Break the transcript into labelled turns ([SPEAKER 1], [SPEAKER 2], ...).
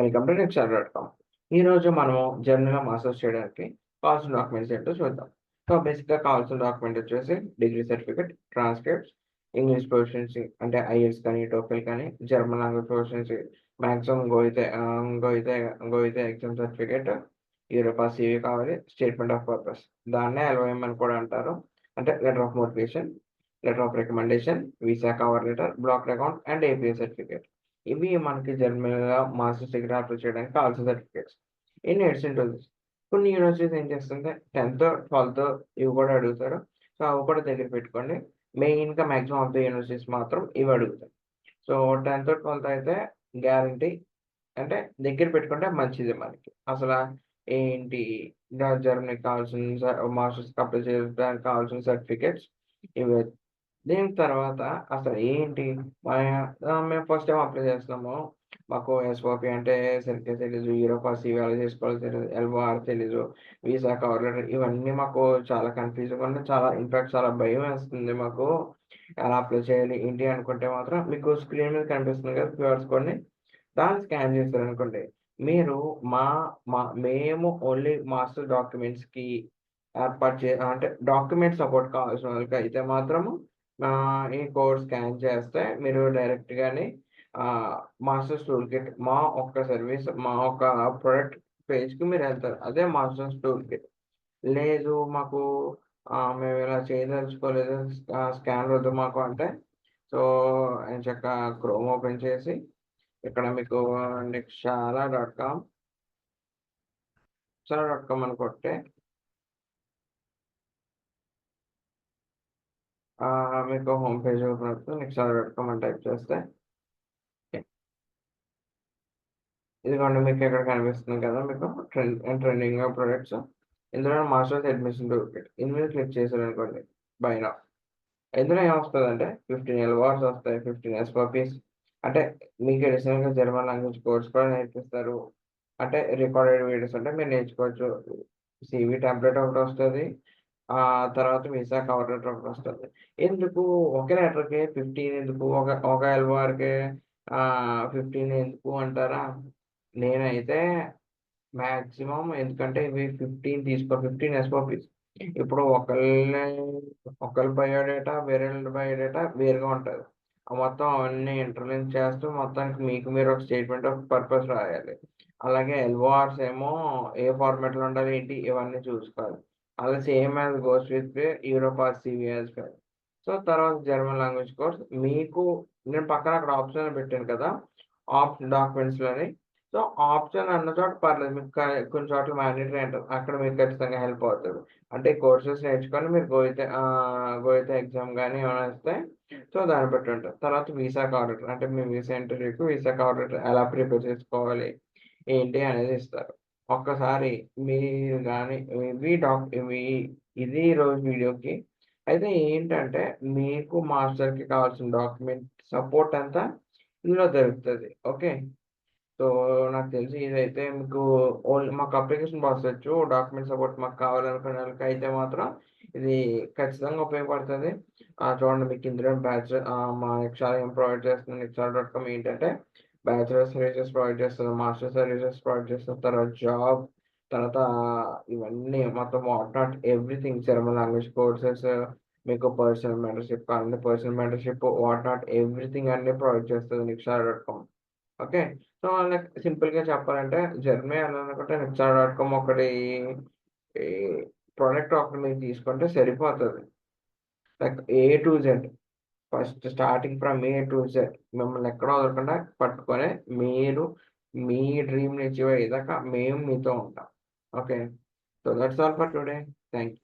[SPEAKER 1] Welcome to next dot com. ఈ రోజు మనము జర్నల్ మాస్టర్స్ చేయడానికి కావాల్సిన డాక్యుమెంట్స్ ఏంటో చూద్దాం. సో బేసిక్గా కావాల్సిన డాక్యుమెంట్ వచ్చేసి degree certificate transcripts English proficiency అంటే ఐఎల్స్ కానీ టోఫెల్ కానీ German language proficiency maximum Goethe Goethe Goethe exam certificate Europa CV కావాలి స్టేట్మెంట్ ఆఫ్ పర్పస్. దాన్నే ఎల్ఓఎం అని కూడా అంటారు. అంటే letter of motivation letter of recommendation visa cover letter block account and APS certificate. ఇవి మనకి జర్మనీలో మాస్టర్స్ డిగ్రీ అప్లై చేయడానికి కావాల్సిన certificates in addition to this కొన్ని యూనివర్సిటీస్ ఏం చేస్తుంటే టెన్త్ ట్వెల్త్ ఇవి కూడా అడుగుతారు. సో అవి కూడా దగ్గర పెట్టుకోండి. మెయిన్గా మ్యాక్సిమం ఆఫ్ ద యూనివర్సిటీస్ మాత్రం ఇవి అడుగుతాయి సో టెన్త్ ట్వెల్త్ అయితే గ్యారంటీ అంటే దగ్గర పెట్టుకుంటే మంచిది మనకి. అసలు ఏంటి? జర్మనీకి కావాల్సిన మాస్టర్స్ అప్లై చేయడానికి కావాల్సిన సర్టిఫికేట్స్ ఇవి దీని తర్వాత అసలు ఏంటి? మేము ఫస్ట్ టైం అప్లై చేస్తున్నాము. మాకు ఎస్ఓపి అంటే సరిగ్గా తెలీదు. యూరోపా అలా చేసుకోవాలి తెలియదు ఎల్ఓఆర్ తెలీదు. వీసా కవర్ లెటర్ ఇవన్నీ మాకు చాలా కన్ఫ్యూజింగ్ ఉంది చాలా ఇన్ఫాక్ట్ చాలా భయం వేస్తుంది మాకు. ఎలా అప్లై చేయాలి? ఏంటి అనుకుంటే మాత్రం మీకు స్క్రీన్ మీద కనిపిస్తుంది కదా క్యూఆర్స్ కొన్ని దాన్ని స్కాన్ చేస్తారు అనుకోండి. మీరు మా మా మేము ఓన్లీ మాస్టర్ డాక్యుమెంట్స్కి ఏర్పాటు చే అంటే డాక్యుమెంట్ సపోర్ట్ కావాల్సిన వాళ్ళకి అయితే మాత్రము ఈ కోడ్ స్కాన్ చేస్తే మీరు డైరెక్ట్గానే మాస్టర్స్ టూల్ కిట్ మా ఒక్క సర్వీస్ మా ఒక్క ప్రొడక్ట్ పేజ్కి మీరు వెళ్తారు. అదే మాస్టర్స్ టూల్ కిట్. లేదు మాకు మేము ఇలా చేయదలుచుకోలేదు స్కాన్ వద్దు మాకు అంటే సో చక్క క్రోమ్ ఓపెన్ చేసి ఇక్కడ మీకు నెక్స్ట్ చాలా డాట్ కామ్ చాలా డాట్ కామ్ అని కొట్టే మీకు హోమ్ పేజ్ ఓపెన్ అవుతుంది. నెక్స్ట్ కామ్ అని టైప్ చేస్తే. ఇదిగోండి మీకు ఇక్కడ కనిపిస్తుంది కదా మీకు? Trend trending products. ఇందులో మాస్టర్స్ అడ్మిషన్ డూప్లికేట్. ఇందులో క్లిక్ చేశారు అనుకోండి బైన ఇందులో ఏమొస్తుంది అంటే ఫిఫ్టీన్ ఎల్ వార్స్ వస్తాయి ఫిఫ్టీన్ ఎస్ కాపీస్ అంటే మీకు అడిషనల్గా జర్మన్ లాంగ్వేజ్ కోర్స్ కూడా నేర్పిస్తారు. అంటే రికార్డెడ్ వీడియోస్ అంటే మీరు నేర్చుకోవచ్చు. సివి టెంప్లెట్ ఒకటి వస్తుంది. ఆ తర్వాత వీసా కవర్ లెటర్ ఒకటి వస్తుంది. ఎందుకు? ఒకే లెటర్కి ఫిఫ్టీన్ ఎందుకు? ఒక ఒక ఎల్వార్కి ఫిఫ్టీన్ ఎందుకు అంటారా? నేనైతే మ్యాక్సిమం ఎందుకంటే ఇవి ఫిఫ్టీన్ తీసుకో ఫిఫ్టీన్ ఎస్ఓపీస్ ఇప్పుడు ఒకళ్ళ ఒకళ్ళ బయోడేటా వేరే బయోడేటా వేరుగా ఉంటుంది. మొత్తం అవన్నీ ఇంటర్లింక్ చేస్తూ మొత్తానికి మీకు మీరు ఒక స్టేట్మెంట్ ఆఫ్ పర్పస్ రాయాలి. అలాగే ఎల్ఓఆర్స్ ఏమో ఏ ఫార్మాట్లో ఉండాలి ఏంటి? ఇవన్నీ చూసుకోవాలి. అలా same as goes with Europa CVs so తర్వాత జర్మన్ లాంగ్వేజ్ కోర్స్ మీకు నేను పక్కన అక్కడ ఆప్షన్ పెట్టాను కదా ఆప్షన్ డాక్యుమెంట్స్లోని సో ఆప్షన్ అన్న చోట పర్లేదు. మీకు కొన్ని చోట్ల మ్యాండేటరీ అంటారు. అక్కడ మీకు ఖచ్చితంగా హెల్ప్ అవుతుంది అంటే కోర్సెస్ నేర్చుకొని మీరు గోయితే గోయితే ఎగ్జామ్ కానీ ఏమైనా వస్తే సో దాన్ని బట్టి ఉంటుంది తర్వాత వీసా కార్డర్ అంటే మీ వీసా ఇంటర్వ్యూకి వీసా కార్డర్ ఎలా ప్రిపేర్ చేసుకోవాలి ఏంటి అనేది ఇస్తారు. ఒక్కసారి మీరు కానీ మీ డాక్ మీ ఇది రోజు వీడియోకి. అయితే ఏంటంటే మీకు మాస్టర్కి కావాల్సిన డాక్యుమెంట్ సపోర్ట్ అంతా ఇందులో దొరుకుతుంది. ఓకే? సో నాకు తెలిసి ఇదైతే మీకు ఓన్లీ మాకు అప్లికేషన్ ప్రాసెస్ వచ్చు డాక్యుమెంట్ సపోర్ట్ మాకు కావాలనుకునే వాళ్ళకి అయితే మాత్రం ఇది ఖచ్చితంగా ఉపయోగపడుతుంది. చూడండి మీకు ఇందులో బ్యాచ్ మా ఎక్స్ఆర్ ఏం ప్రొవైడ్ చేస్తుంది ఎక్స్ఆర్ డాట్ కామ్ ఏంటంటే బ్యాచులర్ సర్వీసెస్ ప్రొవైడ్ చేస్తుంది మాస్టర్ సర్వీసెస్ ప్రొవైడ్ చేస్తారు తర్వాత జాబ్ తర్వాత ఇవన్నీ మొత్తం what not everything German language courses మీకు పర్సనల్ మెంటర్షిప్ కావాలంటే personal mentorship what not everything అన్ని ప్రొవైడ్ చేస్తుంది నిక్షార్ dot com okay so like సింపుల్గా చెప్పాలంటే జర్మనీ అనుకుంటే నిక్షార్ డాట్ కామ్ ఒకటి ప్రోడక్ట్ ఒకటి మీరు తీసుకుంటే సరిపోతుంది. Like A to Z first starting from A to Z మిమ్మల్ని ఎక్కడ వదలకుండా పట్టుకొని మీరు మీ డ్రీమ్ నుంచి అయ్యేదాకా మేము మీతో ఉంటాం. Okay? So that's all for today thank you